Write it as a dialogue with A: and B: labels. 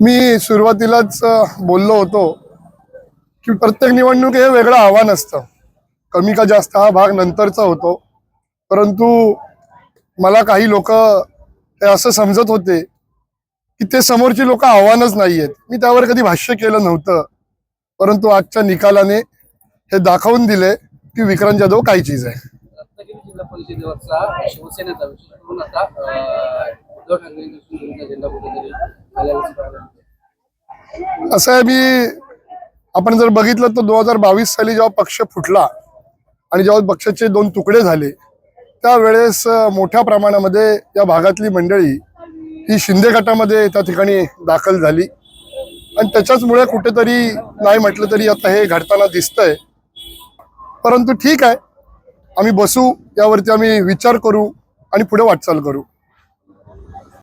A: मी सुरुवातीलाच बोललो होतो की प्रत्येक निवडणूक हे वेगळं आव्हान असतं. कमी का जास्त हा भाग नंतरचा होतो. परंतु मला काही लोक असं समजत होते की ते समोरची लोक आव्हानच नाही आहेत मी त्यावर कधी भाष्य केलं नव्हतं. परंतु आजच्या निकालाने हे दाखवून दिले की विक्रांत जाधव काय चीज आहे. असं आहे मी आपण जर बघितलं तर दोन हजार बावीस साली जेव्हा पक्ष फुटला आणि जेव्हा पक्षाचे दोन तुकडे झाले त्यावेळेस मोठ्या प्रमाणामध्ये या भागातली मंडळी ही शिंदे गटामध्ये त्या ठिकाणी दाखल झाली. आणि त्याच्याचमुळे कुठेतरी नाही म्हटलं तरी आता हे घडताना दिसतंय. परंतु ठीक आहे. आम्ही बसू यावरती आम्ही विचार करू आणि पुढे वाटचाल करू.